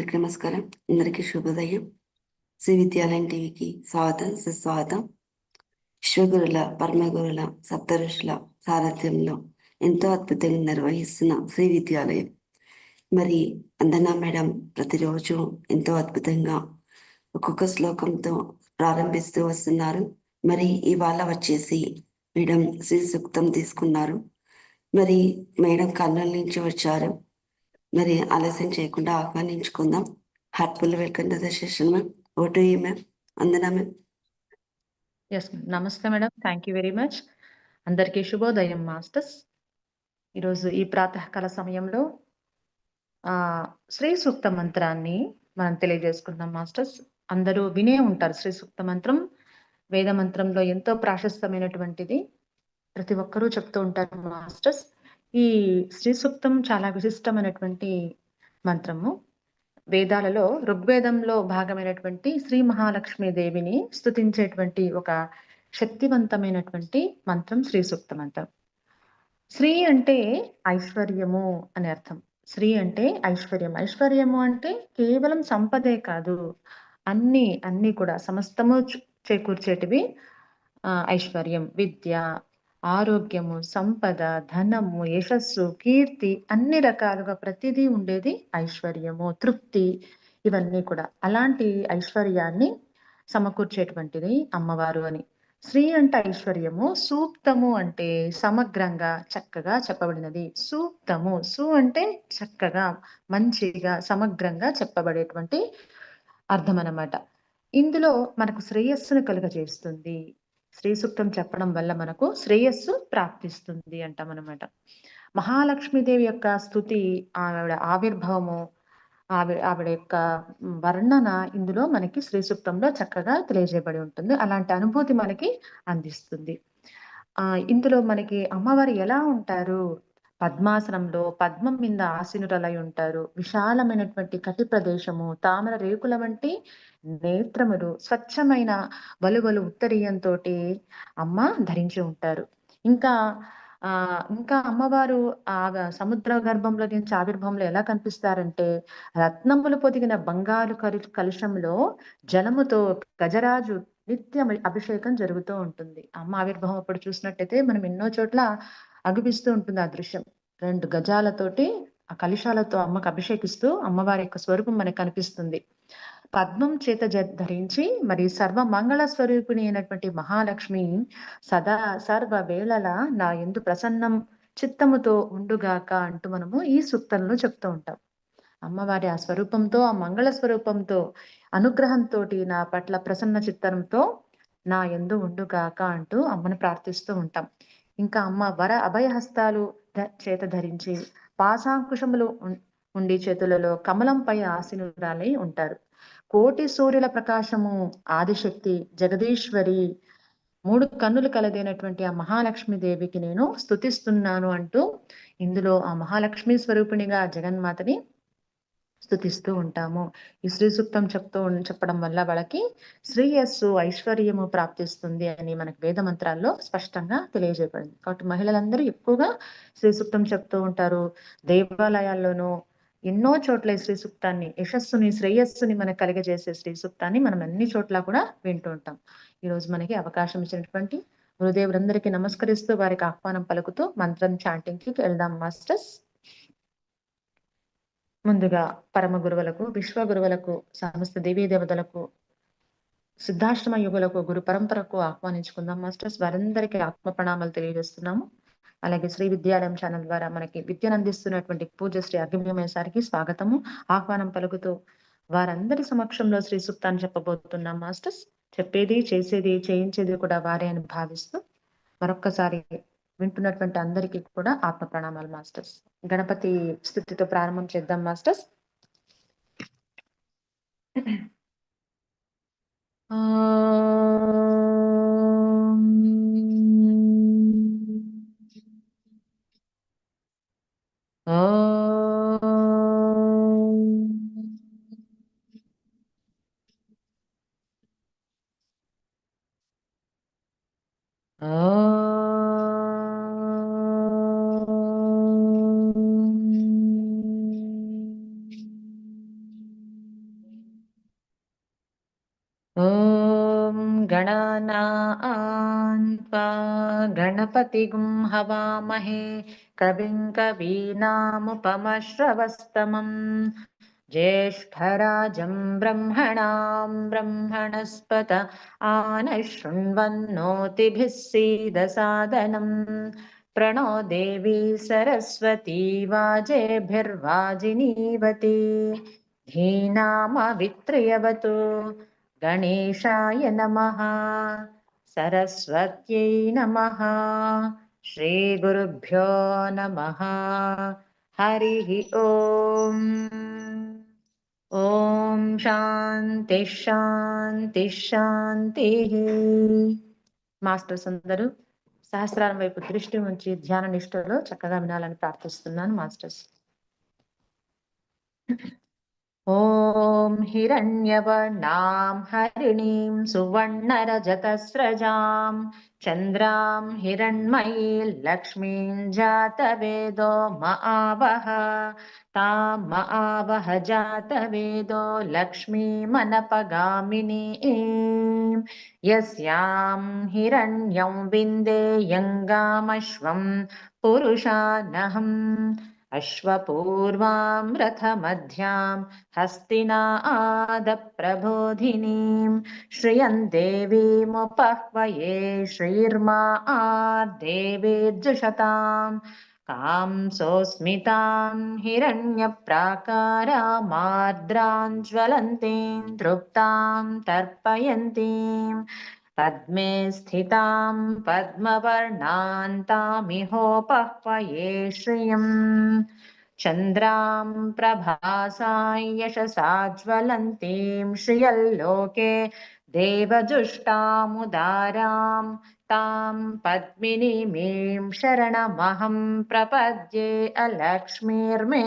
అందరికీ నమస్కారం అందరికీ శుభోదయం శ్రీ విద్యాలయం టీవీకి స్వాగతం సుస్వాగతం విశ్వగురుల పరమగురుల సప్తఋషుల సారథ్యంలో ఎంతో అద్భుతంగా నిర్వహిస్తున్న శ్రీ విద్యాలయం మరి అందనా మేడం ప్రతిరోజు ఎంతో అద్భుతంగా ఒక్కొక్క శ్లోకంతో ప్రారంభిస్తూ వస్తున్నారు మరి ఇవాళ వచ్చేసి మేడం శ్రీ సూక్తం తీసుకున్నారు మరి మేడం కర్నూలు నుంచి వచ్చారు మరి ఆలస్యం చేయకుండా ఆహ్వానించుకుందాం. Heartful welcome to the session ma'am vote ఈ మ్యామ్ అందనా మ్యామ్ ఎస్ నమస్తే madam thank you very much అందరికీ శుభోదయం మాస్టర్స్ ఈరోజు ఈ ప్రాతకాల సమయంలో ఆ శ్రీ సూక్త మంత్రాన్ని మనం తెలియజేసుకుందాం మాస్టర్స్ అందరూ వినే ఉంటారు శ్రీ సూక్త మంత్రం. వేద మంత్రంలో ఎంతో ప్రాశస్తమైనటువంటిది ప్రతి ఒక్కరూ చెప్తూ ఉంటారు మాస్టర్స్ ఈ శ్రీ సూక్తం చాలా విశిష్టమైనటువంటి మంత్రము. వేదాలలో ఋగ్వేదంలో భాగమైనటువంటి శ్రీ మహాలక్ష్మి దేవిని స్తుతించేటువంటి ఒక శక్తివంతమైనటువంటి మంత్రం శ్రీ సూక్త మంత్రం. శ్రీ అంటే ఐశ్వర్యము అని అర్థం. శ్రీ అంటే ఐశ్వర్యం. ఐశ్వర్యము అంటే కేవలం సంపదే కాదు. అన్ని అన్ని కూడా సమస్తము చేకూర్చేటివి ఐశ్వర్యం విద్య ఆరోగ్యము సంపద ధనము యశస్సు కీర్తి అన్ని రకాలుగా ప్రతిదీ ఉండేది ఐశ్వర్యము తృప్తి ఇవన్నీ కూడా. అలాంటి ఐశ్వర్యాన్ని సమకూర్చేటువంటిది అమ్మవారు అని. శ్రీ అంటే ఐశ్వర్యము సూక్తము అంటే సమగ్రంగా చక్కగా చెప్పబడినది. సూక్తము సు అంటే చక్కగా మంచిగా సమగ్రంగా చెప్పబడేటువంటి అర్థం అన్నమాట ఇందులో మనకు శ్రేయస్సును కలుగజేస్తుంది. శ్రీ సూక్తం చెప్పడం వల్ల మనకు శ్రేయస్సు ప్రాప్తిస్తుంది అంటాం అనమాట మహాలక్ష్మీదేవి యొక్క స్థుతి ఆవిడ ఆవిర్భావము ఆవిడ ఆవిడ యొక్క వర్ణన ఇందులో మనకి శ్రీ సూక్తంలో చక్కగా తెలియజేయబడి ఉంటుంది. అలాంటి అనుభూతి మనకి అందిస్తుంది. ఆ ఇందులో మనకి అమ్మవారు ఎలా ఉంటారు? పద్మాసనంలో పద్మం మీద ఆసీనురలై ఉంటారు. విశాలమైనటువంటి కటి ప్రదేశము తామర రేకుల వంటి నేత్రములు స్వచ్ఛమైన బలుబలు ఉత్తరీయంతో అమ్మ ధరించి ఉంటారు. ఇంకా ఆ ఇంకా అమ్మవారు ఆ సముద్ర గర్భంలో నుంచి ఆవిర్భంలో ఎలా కనిపిస్తారంటే రత్నములు పొదిగిన బంగారు కలి కలుషంలో జలముతో గజరాజు నిత్యం అభిషేకం జరుగుతూ ఉంటుంది. అమ్మ ఆవిర్భావం అప్పుడు చూసినట్టయితే మనం ఎన్నో చోట్ల అగుపిస్తూ ఉంటుంది ఆ దృశ్యం. రెండు గజాలతోటి ఆ కలుషాలతో అమ్మకు అభిషేకిస్తూ అమ్మవారి యొక్క స్వరూపం మనకు కనిపిస్తుంది. పద్మం చేత ధరించి మరి సర్వ మంగళ స్వరూపిణి అయినటువంటి మహాలక్ష్మి సదా సర్వ వేళల నా ఎందు ప్రసన్నం చిత్తముతో ఉండుగాక అంటూ మనము ఈ సూక్తంలో చెప్తూ ఉంటాం. అమ్మవారి ఆ స్వరూపంతో ఆ మంగళ స్వరూపంతో అనుగ్రహంతో నా పట్ల ప్రసన్న చిత్తంతో నా ఎందు ఉండుగాక అంటూ అమ్మను ప్రార్థిస్తూ ఉంటాం. ఇంకా అమ్మ వర అభయహస్తాలు చేత ధరించి పాశాంకుశములు ఉండి చేతులలో కమలంపై ఆశీనురాలై ఉంటారు. కోటి సూర్యుల ప్రకాశము ఆదిశక్తి జగదీశ్వరి మూడు కన్నులు కలదైనటువంటి ఆ మహాలక్ష్మి దేవికి నేను స్థుతిస్తున్నాను అంటూ ఇందులో ఆ మహాలక్ష్మి స్వరూపిణిగా జగన్మాతని స్థుతిస్తూ ఉంటాము. ఈ శ్రీ సూక్తం చెప్తూ చెప్పడం వల్ల వాళ్ళకి శ్రేయస్సు ఐశ్వర్యము ప్రాప్తిస్తుంది అని మనకు వేద మంత్రాల్లో స్పష్టంగా తెలియజేయబడింది. కాబట్టి మహిళలందరూ ఎక్కువగా శ్రీ సూక్తం చెప్తూ ఉంటారు. దేవాలయాల్లోనూ ఎన్నో చోట్ల శ్రీ సూక్తాన్ని యశస్సుని శ్రేయస్సుని మనకు కలిగజేసే శ్రీ సూక్తాన్ని మనం అన్ని చోట్ల కూడా వింటూ ఉంటాం. ఈ రోజు మనకి అవకాశం ఇచ్చినటువంటి గురుదేవులందరికీ నమస్కరిస్తూ వారికి ఆహ్వానం పలుకుతూ మంత్రం చాంటింగ్కి వెళ్దాం మాస్టర్స్. ముందుగా పరమ గురువులకు విశ్వ గురువులకు సమస్త దేవీ దేవతలకు సిద్ధాశ్రమ యుగులకు గురు పరంపరకు ఆహ్వానించుకుందాం మాస్టర్స్. వారందరికీ ఆత్మ ప్రణామాలు తెలియజేస్తున్నాము. అలాగే శ్రీ విద్యాలయం ఛానల్ ద్వారా మనకి విద్యను అందిస్తున్నటువంటి పూజశ్రీ అగ్నిమేసారికి స్వాగతము. ఆహ్వానం పలుకుతూ వారందరి సమక్షంలో శ్రీ సూక్తాన్ని చెప్పబోతున్నాం మాస్టర్స్ చెప్పేది చేసేది చేయించేది కూడా వారే అని భావిస్తూ మరొక్కసారి వింటున్నటువంటి అందరికీ కూడా ఆత్మ ప్రణామాలు మాస్టర్స్. గణపతి స్థితితో ప్రారంభం చేద్దాం మాస్టర్స్. ॐ गणानान् त्वा गणपतिगुं हवामहे कविं कवीनामुपमश्रवस्तमम् ज्येष्ठराजं ब्रह्मणां ब्रह्मणस्पत आनः शृण्वन्नोतिभिः सीदसादनम् प्रणो देवी सरस्वती वाजेभिर्वाजिनीवती धीनामवित्र्यवतु గణేశాయ నమ సరస్వత్యై నమ శ్రీగురుభ్యో నమ హరి ఓం ఓం శాంతి శాంతి శాంతి మాస్టర్స్ అందరూ సహస్రాల వైపు దృష్టి ఉంచి ధ్యాన నిష్ఠలో చక్కగా వినాలని ప్రార్థిస్తున్నాను మాస్టర్స్. ॐ हिरण्यवर्णां हरिणीं सुवर्णरजतस्रजां चन्द्रां हिरण्मयीं लक्ष्मीं जातवेदो म आवह तां म आवह जातवेदो लक्ष्मीमनपगामिनीं। यस्यां हिरण्यं विन्देयङ्गामश्वं पुरुषानहम् अश्वपूर्वां रथमध्यां हस्तिनादप्रबोधिनीं श्रियं देवीमुपह्वये श्रीर्मा आर्देवीर्जुषतां कांसोऽस्मितां हिरण्यप्राकारामार्द्रां ज्वलन्तीं तृप्तां तर्पयन्तीम् पद्मे स्थितां पद्मवर्णान्तामिहोपह्वये श्रियम् चन्द्रां प्रभासां यशसा ज्वलन्तीं श्रियल्लोके देवजुष्टामुदारां तां पद्मिनीमीं शरणमहं प्रपद्ये अलक्ष्मीर्मे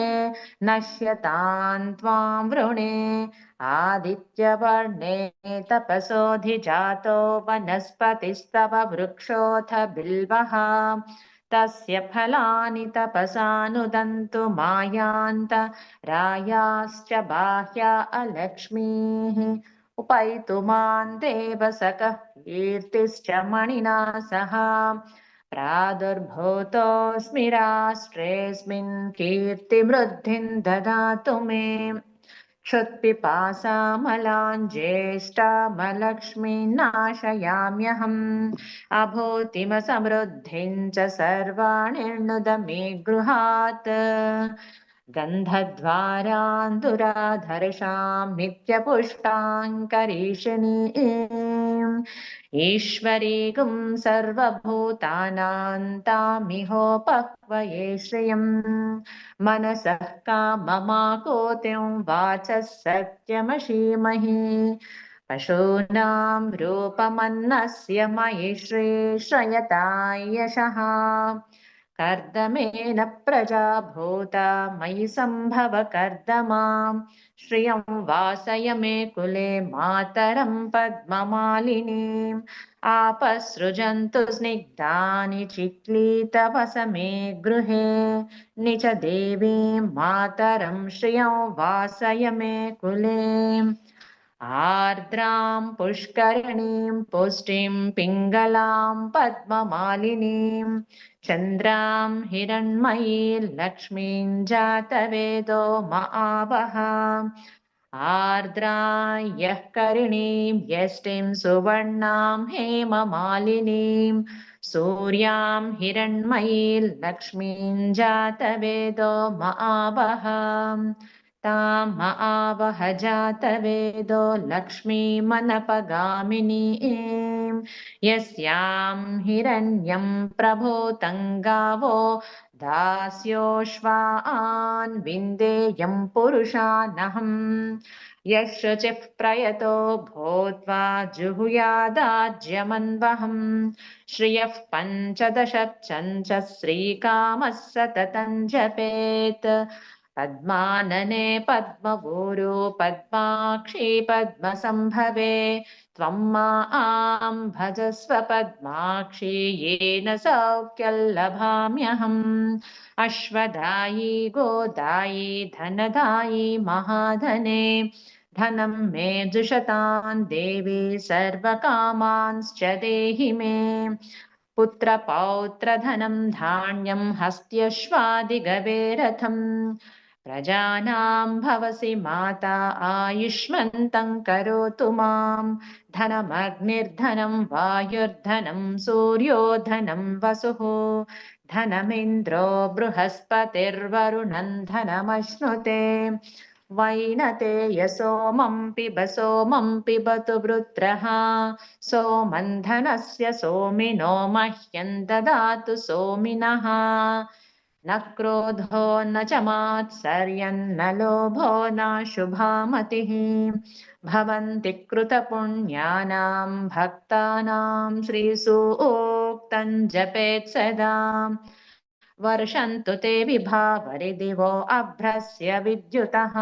नश्यतां त्वां वृणे आदित्यवर्णे तपसोऽधिजातो वनस्पतिस्तव वृक्षोऽथ बिल्वः तस्य फलानि तपसानुदन्तु मायान्त रायाश्च बाह्या अलक्ष्मीः उपैतु माँ देवसकः मणिना सह प्रादुर्भूतोऽस्मि राष्ट्रेऽस्मिन् कीर्तिवृद्धिं ददातु मे। क्षुत्पिपासामलाञ्ज्येष्ठामलक्ष्मीन्नाशयाम्यहम् अभूतिमसमृद्धिं च सर्वाणिर्नुद मे गृहात्। गन्धद्वारान् दुराधर्षां नित्यपुष्टाङ्करीषिणीम् ईश्वरीगुं सर्वभूतानां तामिहोपह्वये श्रियम् मनसः काममाकोतिं वाचः सत्यमशीमहि। पशूनां रूपमन्नस्य मयि श्रीश्रयता यशः कर्दमेन प्रजा भूता मयि सम्भव कर्दमाम्। श्रियं वासय मे कुले मातरं पद्ममालिनीम्। आपसृजन्तु स्निग्धानि चिक्लीतवस मे गृहे। निच देवीं मातरं श्रियं वासय मे कुले। आर्द्रां पुष्करिणीं पुष्टिं पिङ्गलां पद्ममालिनीं चन्द्रां हिरण्मयी लक्ष्मीं जातवेदो महावः आवहा आर्द्रा यः करिणीं यष्टिं सुवर्णां हेममालिनीं सूर्यां हिरण्मयी लक्ष्मीं जातवेदो महावः ताम आवह जातवेदो लक्ष्मीमनपगामिनीं यस्यां हिरण्यं प्रभूतं गावो दास्योऽश्वान् विन्देयं पुरुषानहम्। यशुचिः प्रयतो भूत्वा जुहुयादाज्यमन्वहम्। श्रियः पञ्चदशच्चञ्च श्रीकामः सततं जपेत्। पद्मानने पद्मगुरु पद्माक्षी पद्मसम्भवे त्वं माँ भजस्व पद्माक्षी, येन सौख्यल्लभाम्यहम्। अश्वदायी, गोदायी, धनदायी, महाधने, धनं मे जुषतान् देवी सर्वकामांश्च देहि मे। पुत्रपौत्रधनं धान्यं हस्त्यश्वादिगवेरथम्। प्रजानां भवसि माता आयुष्मन्तं करोतु मां। धनमग्निर्धनं वायुर्धनं सूर्यो धनं वसुः। धनमिन्द्रो बृहस्पतिर्वरुणं धनमश्नुते। वैनते सोमं पिब सोमं पिबतु वृत्रः। सोमन्धनस्य सोमिनो मह्यं ददातु सोमिनः न क्रोधो न च मात्सर्यन्न लोभो न शुभामतिः। भवन्ति कृतपुण्यानां भक्तानां श्रीसूक्तं जपेत् सदा वर्षन्तु ते विभावरिदिवो अभ्रस्य विद्युतः।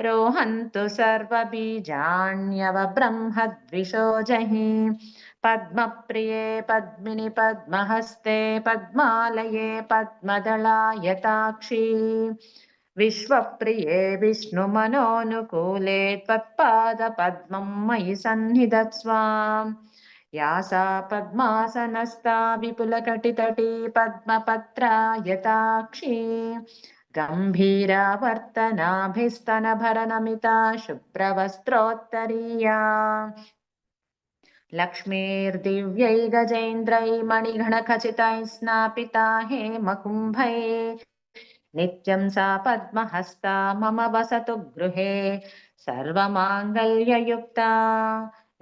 रोहन्तु सर्वबीजाण्यव ब्रह्मद्विषो जहि। पद्मप्रिये पद्मिनि पद्महस्ते पद्मालये पद्मदलायताक्षी। विश्वप्रिये विष्णुमनोनुकूले त्वत्पादपद्मं मयि सन्निधत्स्वाम् या सा पद्मासनस्था विपुलकटितटी पद्मपत्रा यताक्षी गम्भीरावर्तनाभिस्तनभरनमिता शुभ्रवस्त्रोत्तरीया लक्ष्मीर्दिव्यै गजेन्द्रै मणिगणखचितैः स्नापिता हेमकुम्भै नित्यं सा पद्महस्ता मम वसतु गृहे। सर्वमाङ्गल्ययुक्ता।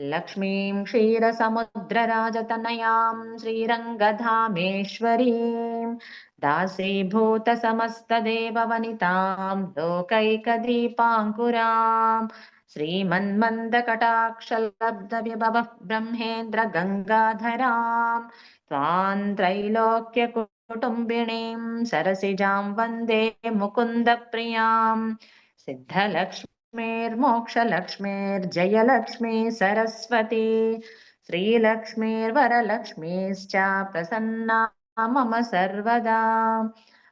लक्ष्मीं क्षीरसमुद्रराजतनयां श्रीरङ्गधामेश्वरीं। दासीभूतसमस्तदेववनितां लोकैकदीपाङ्कुरां। श्रीमन्मन्दकटाक्षलब्धविभवः ब्रह्मेन्द्र गङ्गाधरां त्वां त्रैलोक्यकुटुम्बिणीं सरसिजां वंदे मुकुन्दप्रियाँ सिद्धलक्ष्मी लक्ष्मीर्मोक्षलक्ष्मीर्जयलक्ष्मी सरस्वती श्रीलक्ष्मीर्वरलक्ष्मीश्च प्रसन्ना मम सर्वदा।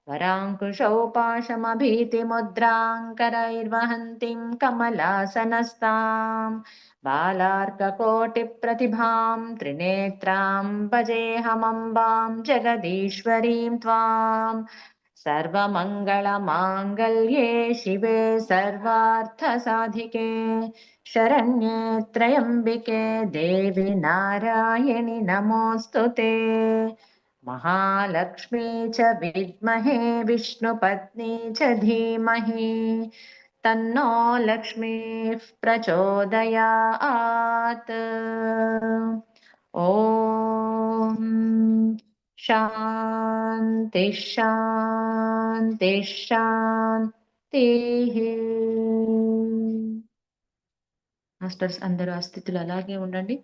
वराङ्कुशौपाशमभीतिमुद्राङ्करैर्वहन्तीं कमलासनस्तां बालार्ककोटिप्रतिभां त्रिनेत्रां भजेऽहमम्बां जगदीश्वरीं त्वाम्। सर्वमङ्गलमाङ्गल्ये शिवे सर्वार्थसाधिके शरण्ये त्र्यम्बिके देवि नारायणि नमोऽस्तु ते महालक्ष्मी च विद्महे विष्णुपत्नी च धीमहि तन्नो लक्ष्मीः प्रचोदयात् ॐ శాంతి శాంతి శాంతి మాస్టర్స్ అందరూ ఆ స్థితిలో అలాగే ఉండండి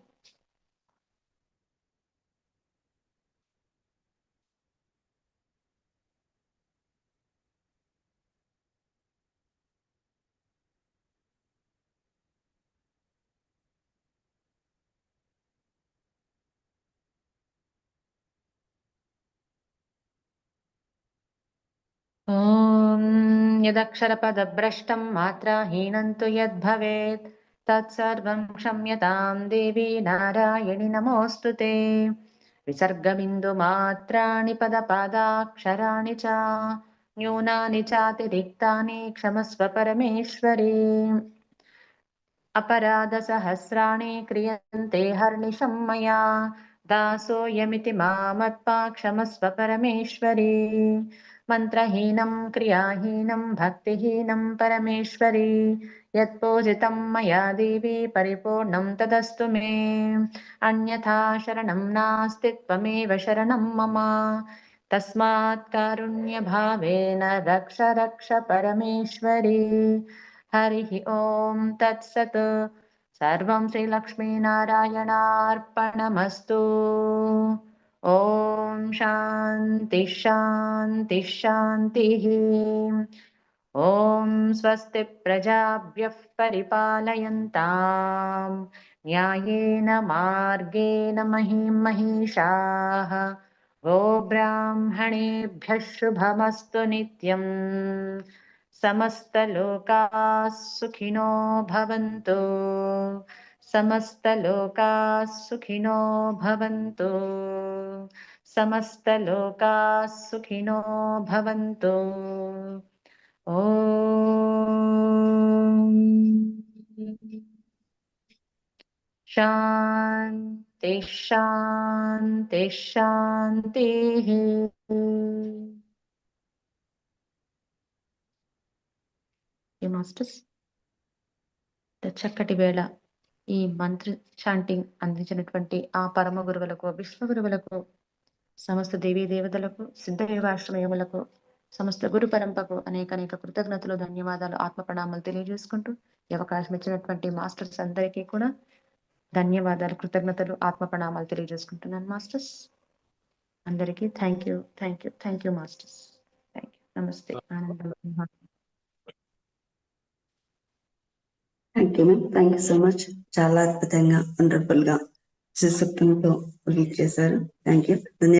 यदक्षरपदभ्रष्टं मात्राहीनं तु यद्भवेत् तत्सर्वं क्षम्यतां देवी नारायणि नमोऽस्तु ते। विसर्गबिन्दुमात्राणि पदपादाक्षराणि च न्यूनानि चातिरिक्तानि क्षमस्व परमेश्वरी। अपराधसहस्राणि क्रियन्ते हर्निशं मया दासोऽयमिति मामत्पा क्षमस्व परमेश्वरी मन्त्रहीनं, क्रियाहीनं, भक्तिहीनं परमेश्वरी। यत्पूजितं मया देवी परिपूर्णं तदस्तु मे। अन्यथा शरणं नास्ति त्वमेव शरणं मम। तस्मात् कारुण्यभावेन रक्ष रक्ष परमेश्वरी। हरिः ॐ तत्सत्। सर्वं श्रीलक्ष्मीनारायणार्पणमस्तु। ॐ शान्ति शान्ति शान्तिः। ॐ स्वस्ति प्रजाभ्यः परिपालयन्तां। न्यायेन मार्गेण महीं महिषाः। गो ब्राह्मणेभ्यः शुभमस्तु नित्यम्। समस्तलोकाः सुखिनो भवन्तु। సమస్తలోకాः సుఖినో భవంతు సమస్తలోకాः సుఖినో భవంతు ఓ శాంతి శాంతి శాంతి మాస్టర్స్ చక్కటి వేళ ఈ మంత్ర చాంటింగ్ అందించినటువంటి ఆ పరమ గురువులకు విశ్వ గురువులకు సమస్త దేవీ దేవతలకు సిద్ధయోగాశ్రమయములకు సమస్త గురు పరంపకు అనేక అనేక కృతజ్ఞతలు ధన్యవాదాలు ఆత్మ ప్రణామాలు తెలియజేసుకుంటూ ఈ అవకాశం ఇచ్చినటువంటి మాస్టర్స్ అందరికీ కూడా ధన్యవాదాలు కృతజ్ఞతలు ఆత్మ ప్రణామాలు తెలియజేసుకుంటున్నాను మాస్టర్స్. అందరికీ thank you thank you thank you masters. Thank you. నమస్తే. ఆనందం. Thank you ma'am thank you so much చాలా అద్భుతంగా వండర్ఫుల్గా శిశక్తంతో రీడ్ చేశారు. Thank you